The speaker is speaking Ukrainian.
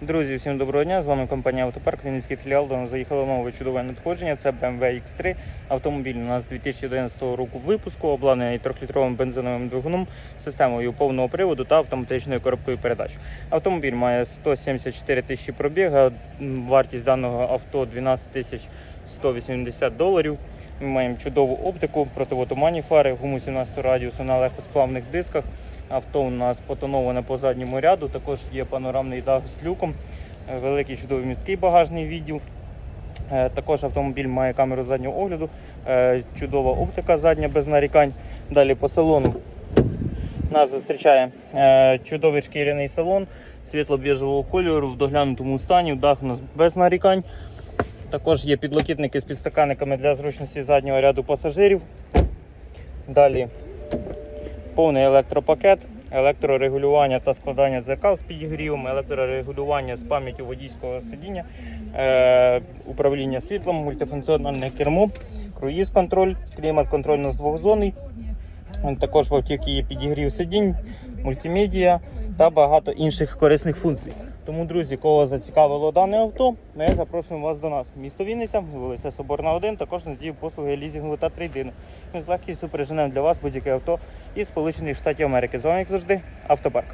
Друзі, всім доброго дня! З вами компанія Автопарк, Вінницький філіал. До нас заїхало нове чудове надходження. Це BMW X3. Автомобіль у нас 2011 року випуску, обладнаний 3-літровим бензиновим двигуном, системою повного приводу та автоматичною коробкою передач. Автомобіль має 174 тисячі пробіга, вартість даного авто 12 тисяч 180 доларів. Ми маємо чудову оптику, противотуманні фари, гуму 17 радіусу на легкосплавних дисках. Авто у нас потоноване по задньому ряду, також є панорамний дах з люком, е, великий чудовий міський багажний відділ. Е, Також автомобіль має камеру заднього огляду, е, чудова оптика задня без нарікань. Далі по салону нас зустрічає чудовий шкіряний салон світло-біжевого кольору в доглянутому стані, дах у нас без нарікань. Також є підлокітники з підстаканниками для зручності заднього ряду пасажирів. Далі повний електропакет, електрорегулювання та складання дзеркал з підігрівом, електрорегулювання з пам'яттю водійського сидіння, е, управління світлом, мультифункціональне кермо, круїз-контроль, клімат-контроль на двохзонний. Також в автівці є підігрів сидінь, мультимедіа та багато інших корисних функцій. Тому, друзі, кого зацікавило дане авто, ми запрошуємо вас до нас. Місто Вінниця, вулиця Соборна 1, також надію послуги лізінгу та трейдину. Ми з легкістю переженемо для вас будь-яке авто із Сполучених Штатів Америки. З вами, як завжди, автопарк.